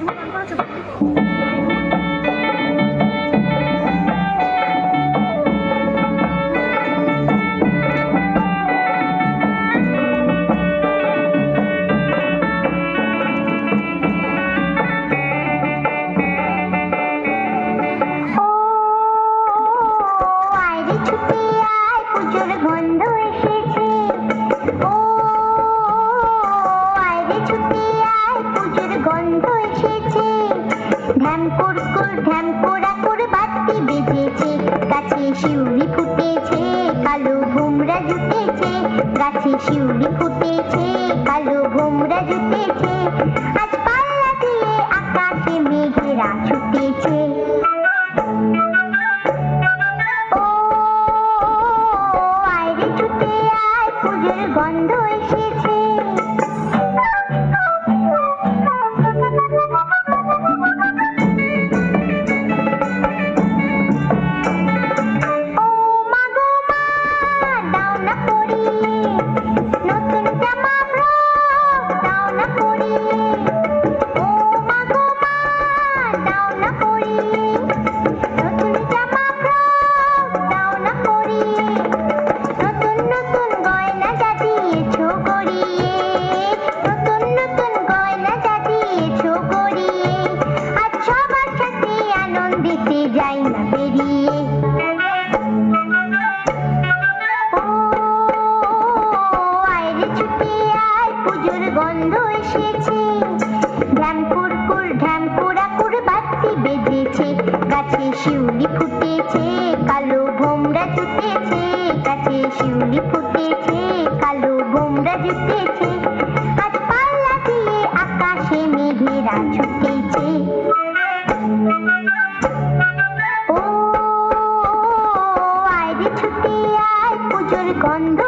Light on করেছ ঢ্যাম কুরকুর ঢ্যাম পোড়া করে বাতি বেজেছে। গাছে শিউলি ফুটেছে, কালো ভোমরা জুটেছে। গাছে শিউলি ফুটেছে, কালো ভোমরা জুটেছে। আজ পাল্লা দিয়ে আকাশে মেঘেরা ছুটেছে। ও আইরে ছুটে আয়, পুজোর গন্ধ এসেছে। যাই না বেরিয়ে ও, আইরে ছুটে আয় পুজোর গন্ধ এসেছে। ঢ্যাম কুরকুর ঢ্যাম কুড়াকুর বাতি বেজেছে গাছে শিউলি ফুটেছে, কালো ভোমরা জুটেছে, গাছে শিউলি ফুটেছে, কালো ভোমরা জুটেছে।